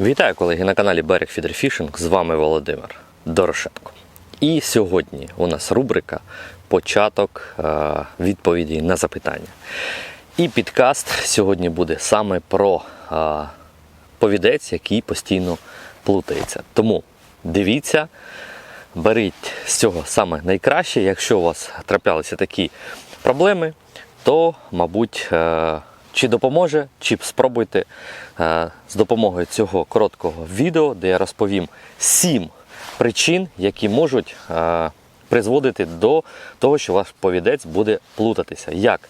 Вітаю колеги на каналі Берег Фідерфішинг. З вами Володимир Дорошенко. І сьогодні у нас рубрика Початок е, відповіді на запитання. І підкаст сьогодні буде саме про е, повідець, який постійно плутається. Тому дивіться, беріть з цього саме найкраще. Якщо у вас траплялися такі проблеми, то, мабуть, е, чи допоможе, чи спробуйте з допомогою цього короткого відео, де я розповім 7 причин, які можуть е, призводити до того, що ваш повідець буде плутатися як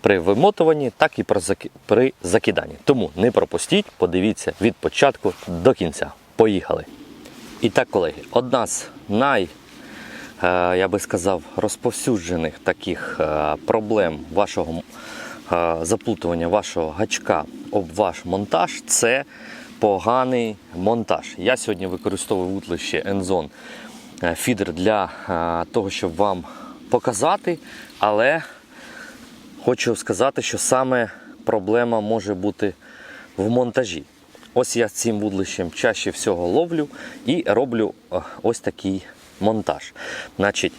при вимотуванні, так і при закиданні. Тому не пропустіть, подивіться від початку до кінця. Поїхали! І так, колеги, одна з най, е, я би сказав, розповсюджених таких е, проблем вашого заплутування вашого гачка об ваш монтаж це поганий монтаж. Я сьогодні використовую вутлище Enzone е, фідер для е, того, щоб вам показати, але хочу сказати, що саме проблема може бути в монтажі. Ось я цим вудлищем чаще всього ловлю і роблю е, ось такий монтаж. Значить,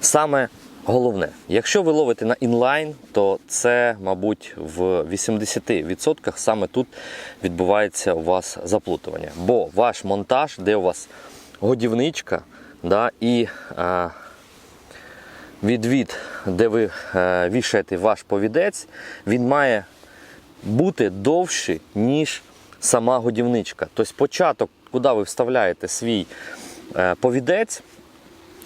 саме головне, якщо ви ловите на інлайн, то це, мабуть, в 80% саме тут відбувається у вас заплутування. Бо ваш монтаж, де у вас годівничка, да, і е, відвід, де ви е, вішаєте ваш повідець, він має бути довший, ніж сама годівничка. Тобто початок, куди ви вставляєте свій е, повідець,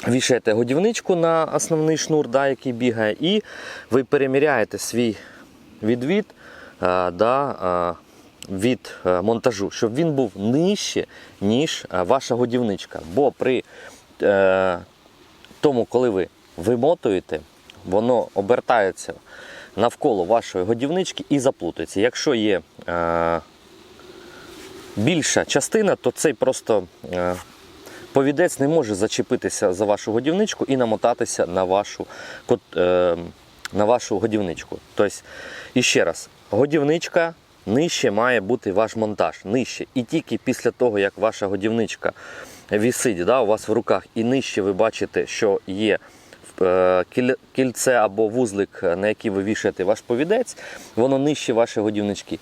вішаєте годівничку на основний шнур, да, який бігає, і ви переміряєте свій відвід е, да, е, від е, монтажу, щоб він був нижче, ніж ваша годівничка. Бо при тому, коли ви вимотуєте, воно обертається навколо вашої годівнички і заплутається. Якщо є більша частина, то цей просто повідець не може зачепитися за вашу годівничку і намотатися на вашу, е, на вашу годівничку. Тобто, і ще раз, годівничка. Нижче має бути ваш монтаж. Нижче. І тільки після того, як ваша годівничка вісить да, у вас в руках, і нижче ви бачите, що є е, кільце або вузлик, на який ви вішаєте ваш повідець, воно нижче вашої годівнички.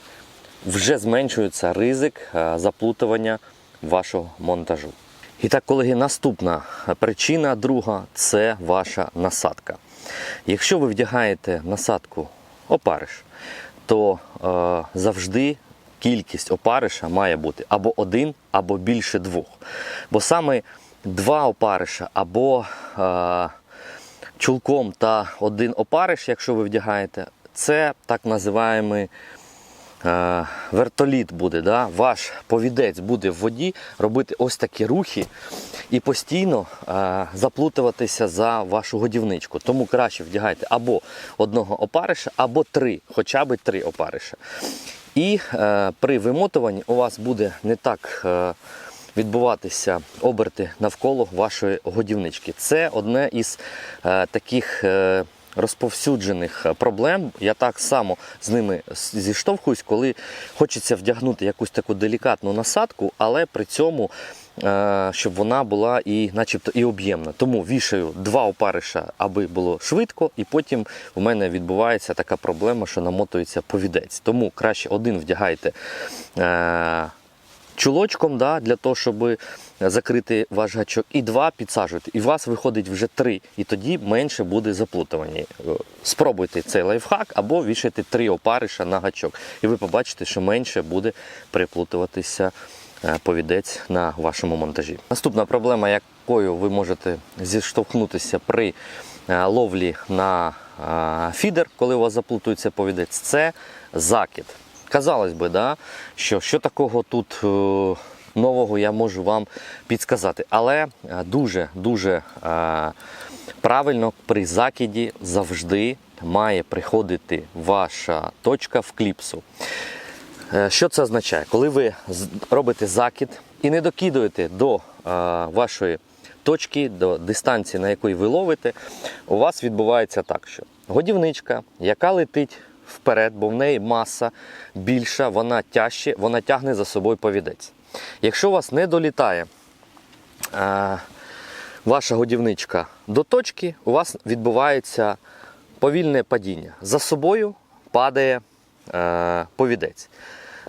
Вже зменшується ризик е, заплутування вашого монтажу. І так, колеги, наступна причина, друга це ваша насадка. Якщо ви вдягаєте насадку опариш, то е, завжди кількість опариша має бути або один, або більше двох. Бо саме два опариша або е, чулком та один опариш, якщо ви вдягаєте, це так називаємий е, вертоліт буде. Да? Ваш повідець буде в воді робити ось такі рухи і постійно е, заплутуватися за вашу годівничку. Тому краще вдягайте або одного опариша, або три, хоча б три опариша. І е, при вимотуванні у вас буде не так. Е, Відбуватися оберти навколо вашої годівнички. Це одне із е, таких е, розповсюджених е, проблем. Я так само з ними зіштовхуюсь, коли хочеться вдягнути якусь таку делікатну насадку, але при цьому е, щоб вона була і начебто і об'ємна. Тому вішаю два опариша, аби було швидко, і потім у мене відбувається така проблема, що намотується повідець. Тому краще один вдягайте. Е, чулочком, да, для того, щоб закрити ваш гачок, і два підсаджуєте. І у вас виходить вже три, і тоді менше буде заплутування. Е, Спробуйте цей лайфхак або вішайте три опариша на гачок. І ви побачите, що менше буде приплутуватися е, повідець на вашому монтажі. Наступна проблема, якою ви можете зіштовхнутися при е, ловлі на е, фідер, коли у вас заплутується повідець, це закид. Казалось би, да, що, що такого тут е, нового я можу вам підсказати. Але дуже дуже правильно при закиді завжди має приходити ваша точка в кліпсу. Е, Що це означає? Коли ви робите закид і не докидуєте до е, вашої точки, до дистанції, на якій ви ловите, у вас відбувається так, що годівничка, яка летить вперед, бо в неї маса більша, вона тяжче, вона тягне за собою повідець. Якщо у вас не долітає е, ваша годівничка до точки, у вас відбувається повільне падіння. За собою падає е, повідець.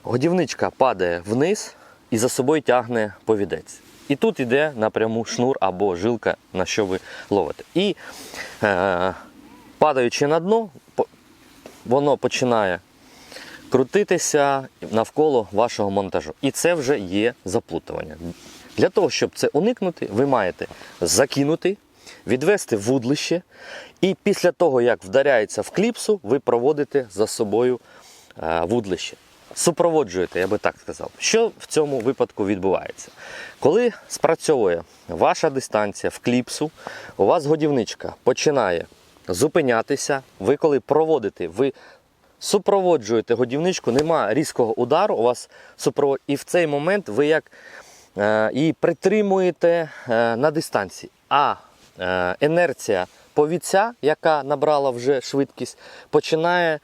Годівничка падає вниз і за собою тягне повідець. І тут йде напряму шнур або жилка, на що ви ловите. І е, падаючи на дно, воно починає крутитися навколо вашого монтажу. І це вже є заплутування. Для того, щоб це уникнути, ви маєте закинути, відвести вудлище, і після того, як вдаряється в кліпсу, ви проводите за собою е, вудлище. Супроводжуєте, я би так сказав. Що в цьому випадку відбувається? Коли спрацьовує ваша дистанція в кліпсу, у вас годівничка починає зупинятися. Ви коли проводите, ви супроводжуєте годівничку, нема різкого удару, у вас супровод... і в цей момент ви як е, її притримуєте е, на дистанції. А е, інерція повіця, яка набрала вже швидкість, починає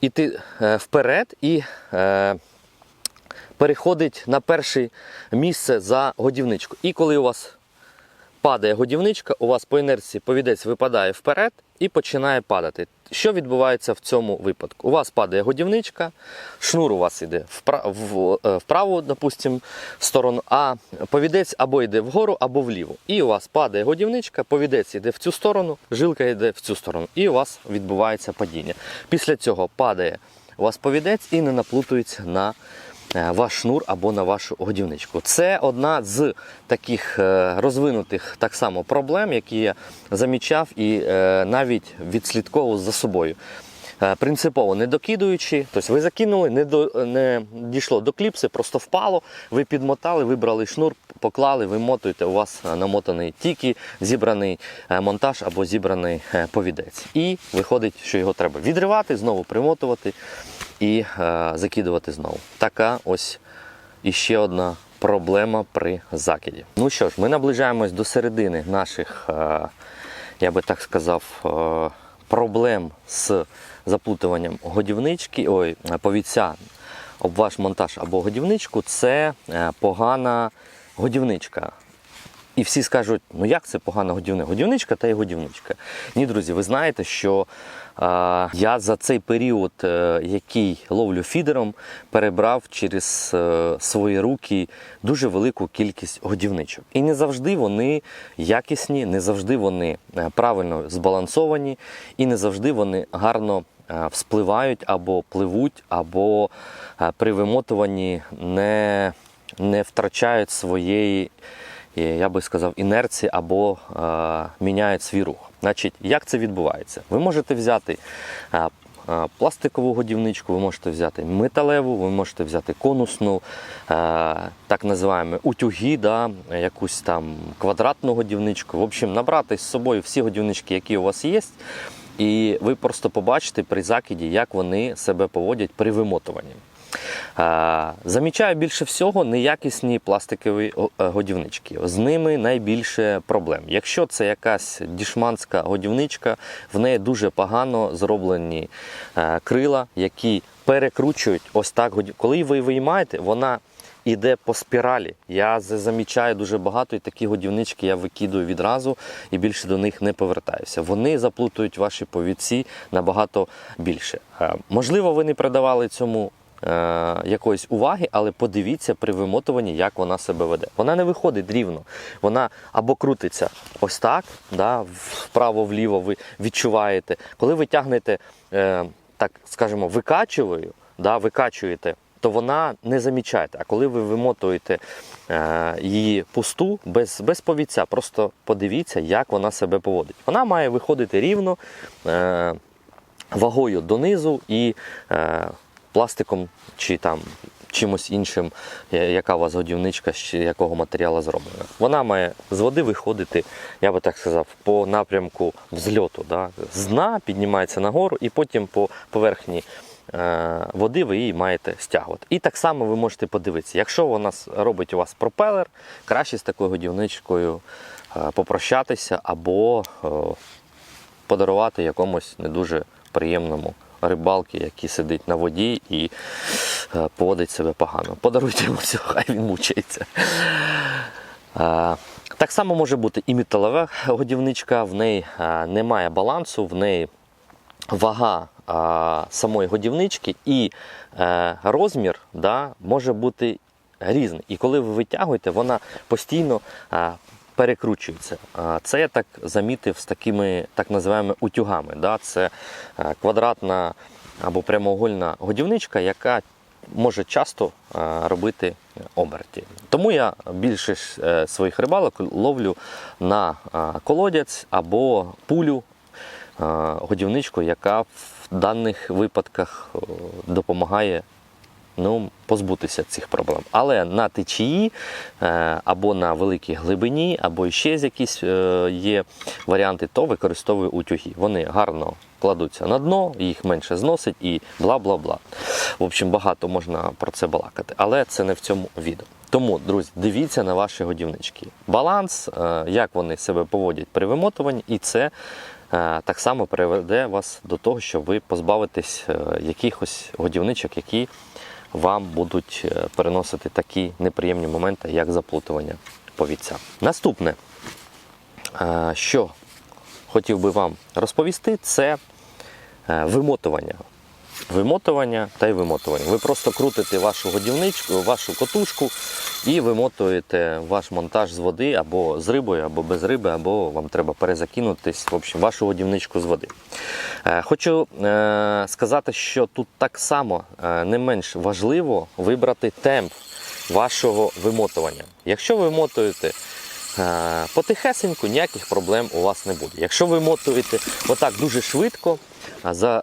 йти е, вперед і е, переходить на перше місце за годівничку. І коли у вас падає годівничка, у вас по інерції повідець випадає вперед і починає падати. Що відбувається в цьому випадку? У вас падає годівничка, шнур у вас йде вправо, в, е, сторону, а повідець або йде вгору, або вліво. І у вас падає годівничка, повідець йде в цю сторону, жилка йде в цю сторону, і у вас відбувається падіння. Після цього падає у вас повідець і не наплутується на ваш шнур або на вашу годівничку. Це одна з таких е, розвинутих так само проблем, які я замічав і е, навіть відслідковував за собою. Е, Принципово не докидуючи, тобто ви закинули, не, до, не дійшло до кліпси, просто впало, ви підмотали, вибрали шнур, поклали, вимотуєте, у вас е, намотаний тільки зібраний е, монтаж або зібраний е, повідець. І виходить, що його треба відривати, знову примотувати і е, закидувати знову. Така ось іще одна проблема при закиді. Ну що ж, ми наближаємось до середини наших, е, я би так сказав, е, проблем з заплутуванням годівнички, ой, повіця об ваш монтаж або годівничку. Це погана годівничка. І всі скажуть, ну як це погана годівничка? Годівничка та й годівничка. Ні, друзі, ви знаєте, що е, я за цей період, е, який ловлю фідером, перебрав через е, свої руки дуже велику кількість годівничок. І не завжди вони якісні, не завжди вони е, правильно збалансовані, і не завжди вони гарно е, вспливають або пливуть, або е, при вимотуванні не, не втрачають своєї я би сказав, інерції або е, міняють свій рух. Значить, як це відбувається? Ви можете взяти е, е, пластикову годівничку, ви можете взяти металеву, ви можете взяти конусну, так називаємо утюги, да, якусь там квадратну годівничку. В общем, набрати з собою всі годівнички, які у вас є. І ви просто побачите при закиді, як вони себе поводять при вимотуванні. Замічаю більше всього неякісні пластикові е, годівнички. З ними найбільше проблем. Якщо це якась дішманська годівничка, в неї дуже погано зроблені е, крила, які перекручують ось так. Коли ви виймаєте, вона іде по спіралі. Я замічаю дуже багато і такі годівнички я викидую відразу і більше до них не повертаюся. Вони заплутують ваші повідці набагато більше. Е, Можливо, ви не придавали цьому якоїсь уваги, але подивіться при вимотуванні, як вона себе веде. Вона не виходить рівно. Вона або крутиться ось так, да, вправо-вліво ви відчуваєте. Коли ви тягнете, е, так скажімо, викачувою, да, викачуєте. То вона не замічаєте. А коли ви вимотуєте е, її пусту без, без повіця, просто подивіться, як вона себе поводить. Вона має виходити рівно е, вагою донизу і е, пластиком чи там чимось іншим, яка у вас годівничка, з якого матеріалу зроблена. Вона має з води виходити, я би так сказав, по напрямку взльоту. Да? З дна піднімається нагору і потім по поверхні е, води ви її маєте стягувати. І так само ви можете подивитися, якщо вона робить у вас пропелер, краще з такою годівничкою е, попрощатися або е, подарувати якомусь не дуже приємному рибалки, який сидить на воді і е, поводить себе погано. Подаруйте йому все, хай він мучається. Е, Так само може бути і металова годівничка, в неї е, немає балансу, в неї вага самої годівнички і розмір да, може бути різний. І коли ви витягуєте, вона постійно перекручується. Це я так замітив з такими так називаємо утюгами. Да? Це е, квадратна або прямоугольна годівничка, яка може часто е, робити оберті. Тому я більше е, своїх рибалок ловлю на колодязь або пулю годівничку, яка в даних випадках допомагає ну, позбутися цих проблем. Але на течії е, або на великій глибині, або ще з якісь е, є варіанти, то використовую утюги. Вони гарно кладуться на дно, їх менше зносить і бла-бла-бла. В общем, багато можна про це балакати, але це не в цьому відео. Тому, друзі, дивіться на ваші годівнички. Баланс, е, як вони себе поводять при вимотуванні, і це так само приведе вас до того, що ви позбавитесь якихось годівничок, які вам будуть е, переносити такі неприємні моменти, як заплутування повіця. Наступне, е, що хотів би вам розповісти, це е, вимотування. Вимотування та й вимотування. Ви просто крутите вашу годівничку, вашу котушку і вимотуєте ваш монтаж з води або з рибою, або без риби, або вам треба перезакинутись в общем, вашу годівничку з води. Е, Хочу е, сказати, що тут так само е, не менш важливо вибрати темп вашого вимотування. Якщо ви вимотуєте Потихесеньку ніяких проблем у вас не буде. Якщо ви мотуєте отак дуже швидко, за,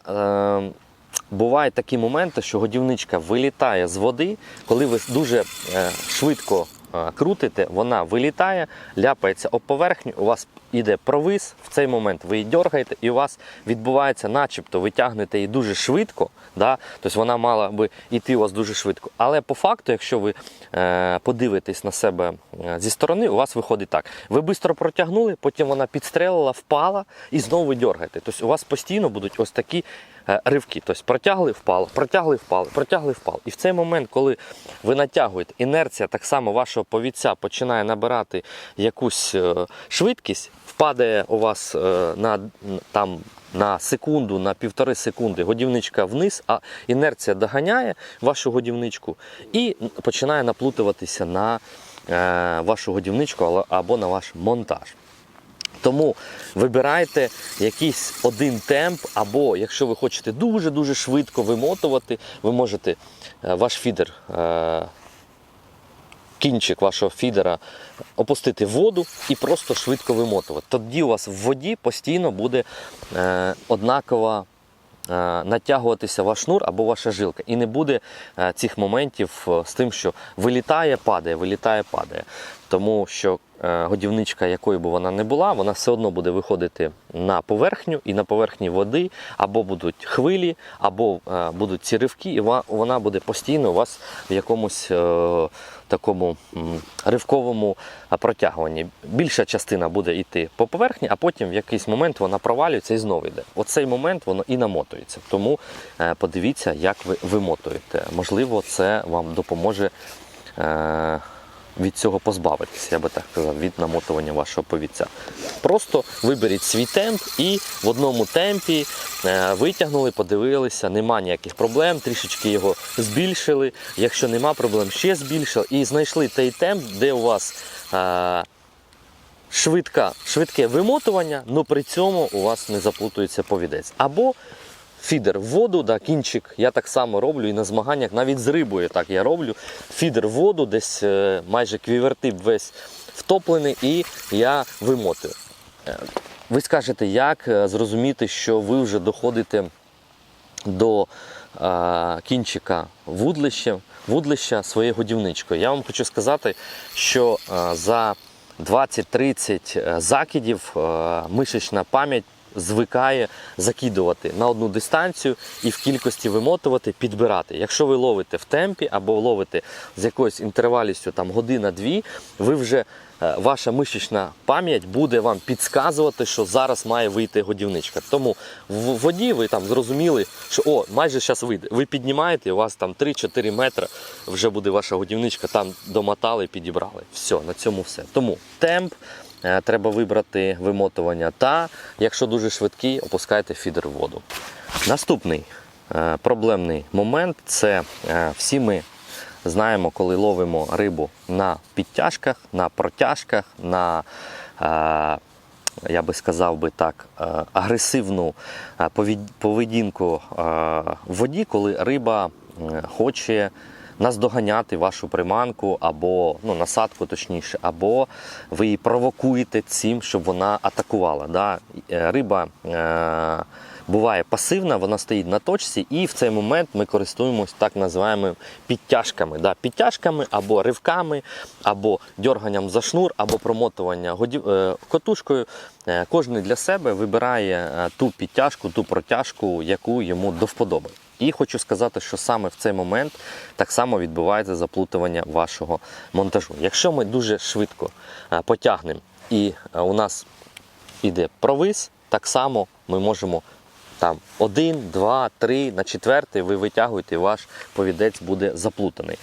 бувають такі моменти, що годівничка вилітає з води, коли ви дуже е, швидко е, крутите, вона вилітає, ляпається об поверхню, у вас іде провис, в цей момент ви її дергаєте, і у вас відбувається, начебто, ви тягнете її дуже швидко, да? тобто вона мала би йти у вас дуже швидко. Але по факту, якщо ви е, подивитесь на себе е, зі сторони, у вас виходить так. Ви швидко протягнули, потім вона підстрелила, впала і знову ви дергаєте. Тобто у вас постійно будуть ось такі е, ривки. Тобто протягли, впали, протягли, впали, протягли, впали. І в цей момент, коли ви натягуєте, інерція так само вашого повіця починає набирати якусь е, швидкість, впадає у вас е, на там. На секунду, на півтори секунди годівничка вниз, а інерція доганяє вашу годівничку і починає наплутуватися на е, вашу годівничку або на ваш монтаж. Тому вибирайте якийсь один темп, або якщо ви хочете дуже-дуже швидко вимотувати, ви можете е, ваш фідер, кінчик вашого фідера опустити в воду і просто швидко вимотувати. Тоді у вас в воді постійно буде е, однакова е, натягуватися ваш шнур або ваша жилка. І не буде е, цих моментів е, з тим, що вилітає, падає, вилітає, падає. Тому що годівничка, якою би вона не була, вона все одно буде виходити на поверхню, і на поверхні води або будуть хвилі, або е, будуть ці ривки, і вона буде постійно у вас в якомусь е, такому ривковому е, протягуванні. Більша частина буде йти по поверхні, а потім в якийсь момент вона провалюється і знову йде. Оцей момент воно і намотується. Тому е, подивіться, як ви вимотуєте. Можливо, це вам допоможе. Від цього позбавитися, я би так сказав, від намотування вашого повіця. Просто виберіть свій темп і в одному темпі е, витягнули, подивилися, нема ніяких проблем, трішечки його збільшили. Якщо нема проблем, ще збільшили і знайшли той темп, де у вас. е, Швидка, швидке вимотування, але при цьому у вас не заплутується повідець. Або фідер в воду, да, кінчик. Я так само роблю і на змаганнях, навіть з рибою так я роблю. Фідер в воду, десь е, майже квівертип весь втоплений, і я вимотую. Е, Ви скажете, як е, зрозуміти, що ви вже доходите до е, кінчика вудлища, вудлища своєю годівничкою. Я вам хочу сказати, що е, за 20-30 закидів мишечна пам'ять звикає закидувати на одну дистанцію і в кількості вимотувати, підбирати. Якщо ви ловите в темпі або ловите з якоюсь інтервалістю там година-дві, ви вже е, ваша мишечна пам'ять буде вам підказувати, що зараз має вийти годівничка. Тому в воді ви там зрозуміли, що о, майже зараз вийде. Ви піднімаєте, у вас там 3-4 метри вже буде ваша годівничка, там домотали, підібрали. Все, на цьому все. Тому темп. Е, Треба вибрати вимотування та, якщо дуже швидкий, опускайте фідер в воду. Наступний е, проблемний момент це е, всі ми знаємо, коли ловимо рибу на підтяжках, на протяжках, на я би сказав би так, агресивну поведінку в воді, коли риба хоче наздоганяти вашу приманку або ну, насадку, точніше, або ви її провокуєте цим, щоб вона атакувала. Да? Е, Риба е, буває пасивна, вона стоїть на точці, і в цей момент ми користуємось так називаємо підтяжками. Да? Підтяжками або ривками, або дерганням за шнур, або промотування годів- е, котушкою. Е, Кожен для себе вибирає е, ту підтяжку, ту протяжку, яку йому до вподоби. І хочу сказати, що саме в цей момент так само відбувається заплутування вашого монтажу. Якщо ми дуже швидко е, потягнемо і е, у нас іде провис, так само ми можемо там один, два, три, на четвертий ви витягуєте, і ваш повідець буде заплутаний.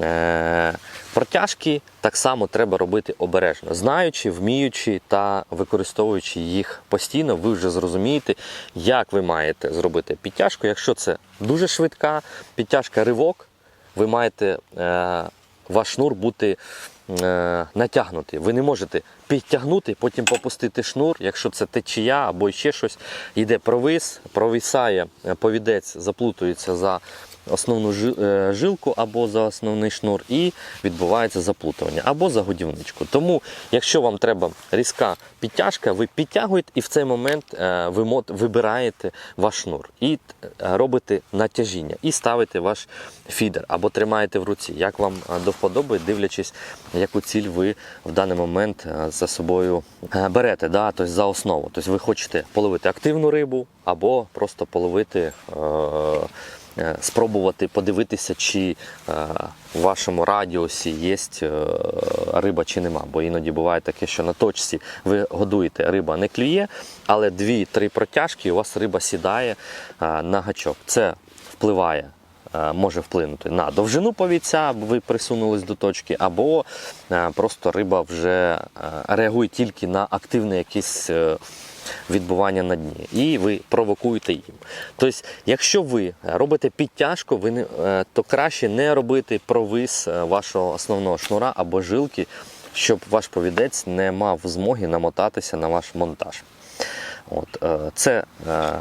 Е, протяжки так само треба робити обережно, знаючи, вміючи та використовуючи їх постійно, ви вже зрозумієте, як ви маєте зробити підтяжку. Якщо це дуже швидка підтяжка ривок, ви маєте е, ваш шнур бути е, натягнутий. Ви не можете підтягнути, потім попустити шнур, якщо це течія або ще щось, йде провис, провисає повідець, заплутується за основну е, жилку або за основний шнур, і відбувається заплутування, або за годівничку. Тому, якщо вам треба різка підтяжка, ви підтягуєте і в цей момент е, ви вибираєте ваш шнур і е, робите натяжіння, і ставите ваш фідер або тримаєте в руці, як вам до вподоби, дивлячись, яку ціль ви в даний момент за собою берете, да? тобто за основу. Тобто ви хочете половити активну рибу або просто половити. Спробувати подивитися, чи е, в вашому радіусі є е, риба чи нема. Бо іноді буває таке, що на точці ви годуєте, риба не клює, але дві-три протяжки і у вас риба сідає е, на гачок. Це впливає. е, Може вплинути на довжину повіця, ви присунулись до точки, або е, просто риба вже е, реагує тільки на активне якесь е, відбування на дні, і ви провокуєте їм. Тобто, якщо ви робите підтяжку, ви не, е, то краще не робити провис е, вашого основного шнура або жилки, щоб ваш повідець не мав змоги намотатися на ваш монтаж. От, е, це е,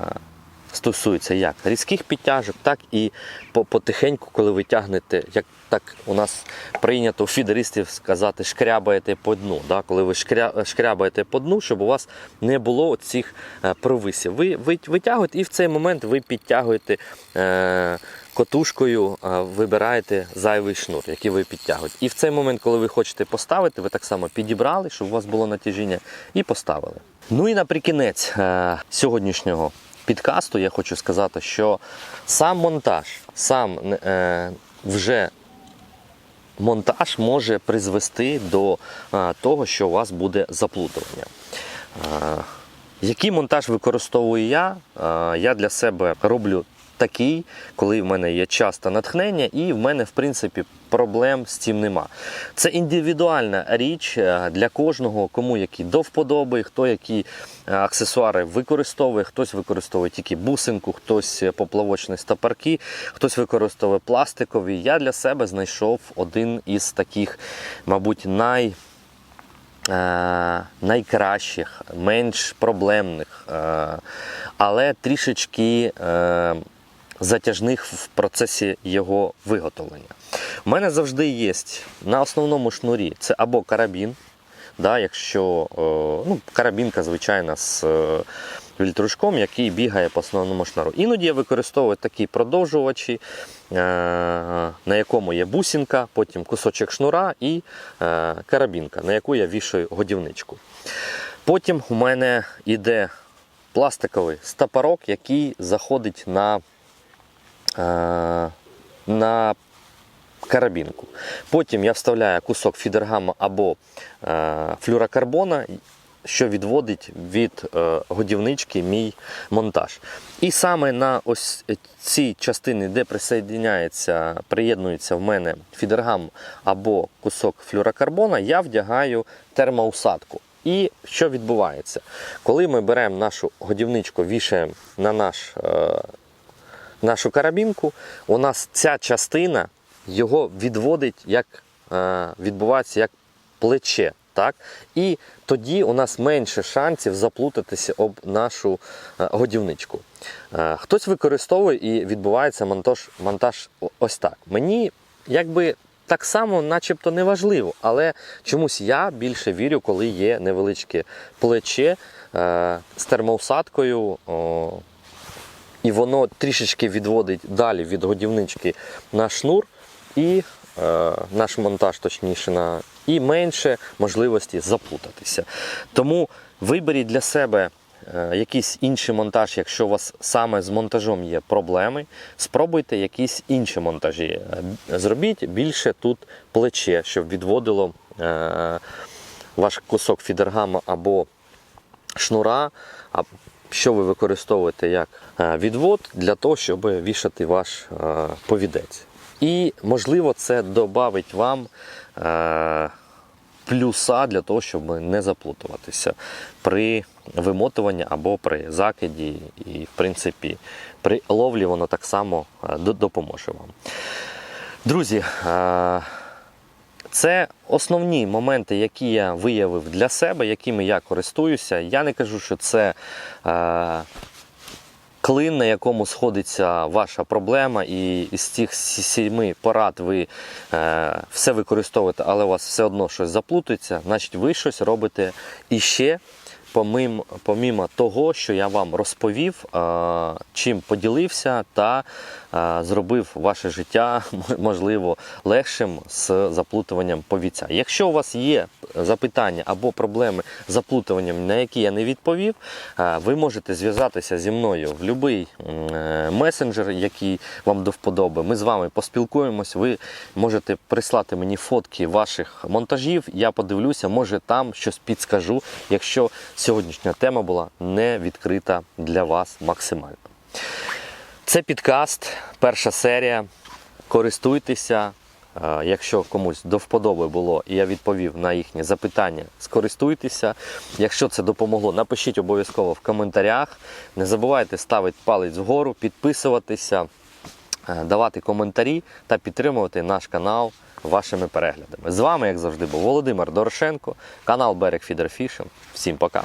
стосується як різких підтяжок, так і потихеньку, коли ви тягнете, як так у нас прийнято у фідеристів сказати, шкрябаєте по дну. Да? Коли ви шкря, шкрябаєте по дну, щоб у вас не було цих е, провисів. Ви, ви витягуєте і в цей момент ви підтягуєте. Е, Котушкою е, вибираєте зайвий шнур, який ви підтягуєте. І в цей момент, коли ви хочете поставити, ви так само підібрали, щоб у вас було натяжіння, і поставили. Ну і наприкінець е, сьогоднішнього підкасту я хочу сказати, що сам монтаж, сам вже монтаж може призвести до того, що у вас буде заплутування. Який монтаж використовую я? Я для себе роблю такий, коли в мене є час та натхнення, і в мене, в принципі, проблем з цим нема. Це індивідуальна річ е, для кожного, кому які до вподоби, хто які е, аксесуари використовує, хтось використовує тільки бусинку, хтось поплавочні стопарки, хтось використовує пластикові. Я для себе знайшов один із таких, мабуть, най е, найкращих, менш проблемних, е, але трішечки е, затяжних в процесі його виготовлення. У мене завжди є на основному шнурі це або карабін. Да, якщо е, ну, карабінка, звичайна, з е, вільтрушком, який бігає по основному шнуру. Іноді я використовую такі продовжувачі, е, на якому є бусинка, потім кусочок шнура і карабінка, на яку я вішаю годівничку. Потім у мене йде пластиковий стопорок, який заходить на, на карабінку. Потім я вставляю кусок фідергама або е, флюрокарбона, що відводить від е, годівнички мій монтаж. І саме на ось ці частини, де присоединяється, приєднується в мене фідергам або кусок флюрокарбона, я вдягаю термоусадку. І що відбувається? Коли ми беремо нашу годівничку, вішаємо на наш е, нашу карабінку, у нас ця частина його відводить, як е, відбувається як плече. Так? І тоді у нас менше шансів заплутатися об нашу е, годівничку. Е, хтось використовує і відбувається монтаж, монтаж ось так. Мені якби так само, начебто, не важливо, але чомусь я більше вірю, коли є невеличке плече з термоусадкою. І воно трішечки відводить далі від годівнички на шнур і е, наш монтаж, точніше, на, і менше можливості заплутатися. Тому виберіть для себе е, якийсь інший монтаж, якщо у вас саме з монтажом є проблеми, спробуйте якісь інші монтажі. Е, Зробіть більше тут плече, щоб відводило е, ваш кусок фідергама або шнура, що ви використовуєте як е, відвод для того, щоб вішати ваш е, повідець. І можливо це додавить вам е, плюса для того, щоб не заплутуватися при вимотуванні або при закиді. І, в принципі, при ловлі воно так само допоможе вам. Друзі, це основні моменти, які я виявив для себе, якими я користуюся. Я не кажу, що це е, клин, на якому сходиться ваша проблема, і з цих сіми порад ви е, все використовуєте, але у вас все одно щось заплутується, значить ви щось робите іще. Помимо, помімо того, що я вам розповів, е, чим поділився та е, зробив ваше життя можливо легшим з заплутуванням повіця. Якщо у вас є запитання або проблеми з заплутуванням, на які я не відповів, е, ви можете зв'язатися зі мною в будь-який месенджер, який вам до вподоби. Ми з вами поспілкуємось. Ви можете прислати мені фотки ваших монтажів. Я подивлюся, може там щось підскажу, якщо сьогоднішня тема була не відкрита для вас максимально. Це підкаст, перша серія. Користуйтеся. Е, Якщо комусь до вподоби було і я відповів на їхні запитання, скористуйтеся. Якщо це допомогло, напишіть обов'язково в коментарях. Не забувайте ставити палець вгору, підписуватися, е, давати коментарі та підтримувати наш канал вашими переглядами. З вами, як завжди, був Володимир Дорошенко, канал Берег Фідерфішинг. Всім пока!